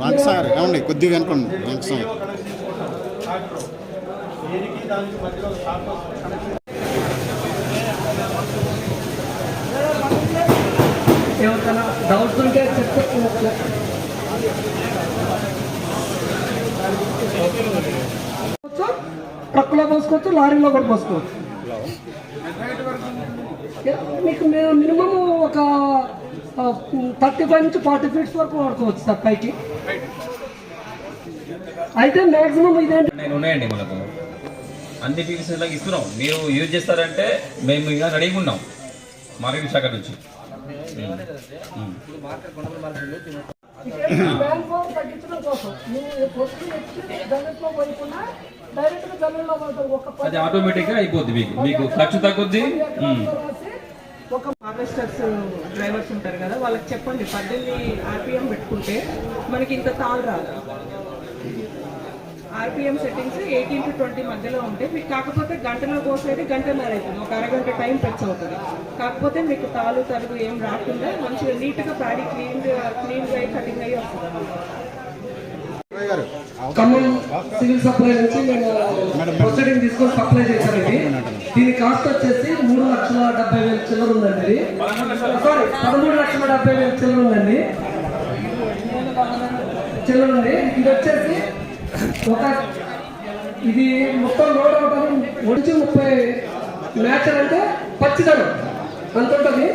రాంకసాగర్ ఏమండి? కొద్దిగా ఎవరికైనా డౌట్స్ ఉంటే చెప్తే ట్రక్లో పోసుకోవచ్చు లారీలో కూడా పోసుకోవచ్చు. మీకు మేము మినిమం ఒక థర్టీ ఫైవ్ నుంచి ఫార్టీ ఫీట్స్ వరకు వాడుకోవచ్చు సార్ పైకి. అయితే మ్యాక్సిమం ఇదేంటి? నేను ఉన్నాయండి మనకు. అన్ని పీసెస్లకు ఇస్తున్నాం. మీరు యూజ్ చేస్తారంటే మేము ఇంకా రెడీగా ఉన్నాం. మార్కెట్ శాఖ నుంచి అది ఆటోమేటిక్గా అయిపోద్ది మీకు. మీకు ఖర్చు తగ్గుద్ది. ఒక హార్వెస్టర్స్ డ్రైవర్స్ ఉంటారు కదా వాళ్ళకి చెప్పండి పద్దెనిమిది ఆర్పిఎం పెట్టుకుంటే మనకి ఇంత తాళ్ళు రాదు? RPM settings eighteen to twenty మధ్యలో ఉంటాయి మీకు కాకపోతే గంటలో కోసేది గంటన్నర అవుతుంది. ఒక అరగంట టైం ఖర్చు అవుతుంది. కాకపోతే మీకు తాలు తరుగు ఏం రాకుండా మంచిగా నీట్గా ప్యాడీ క్లీన్ క్లీన్గా అయ్యి కటింగ్ అయ్యి వస్తుంది. సివిల్ సప్లై నుంచి మేము ప్రొసీడింగ్ తీసుకొని సప్లై చేశాను ఇది. దీని కాస్ట్ వచ్చేసి మూడు లక్షల డెబ్బై వేల చిల్లర ఉందండి సారీ పదమూడు లక్షల డెబ్బై వేల చిల్లర ఉందండి. చిల్లర ఉంది. ఇది వచ్చేసి ఒక ఇది మొత్తం లోడ్ అవటం ఒడిచి ముప్పై మ్యాచర్ అంటే పచ్చిదనం అంత ఉంటుంది.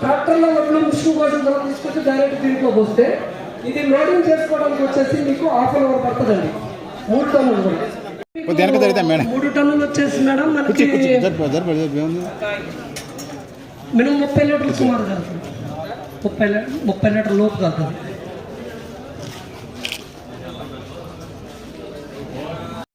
ట్రాక్టర్లో ఒడ్లు మిషన్ కోసం తీసుకొచ్చి డైరెక్ట్ దీంట్లో పోస్తే ఇది లోడింగ్ చేసుకోవడానికి వచ్చేసి మీకు హాఫ్ అన్ అవర్ పడుతుందండి. మూడు టన్నులు కూడా. కొద్ది వెనక జరిగితే మేడం. మూడు టన్నులు వచ్చేసి మేడం మనకి మినిమం ముప్పై లీటర్లు సుమారు కలుగుతుంది ముప్పై లీటర్ ముప్పై లీటర్ లోపు కలుగుతుంది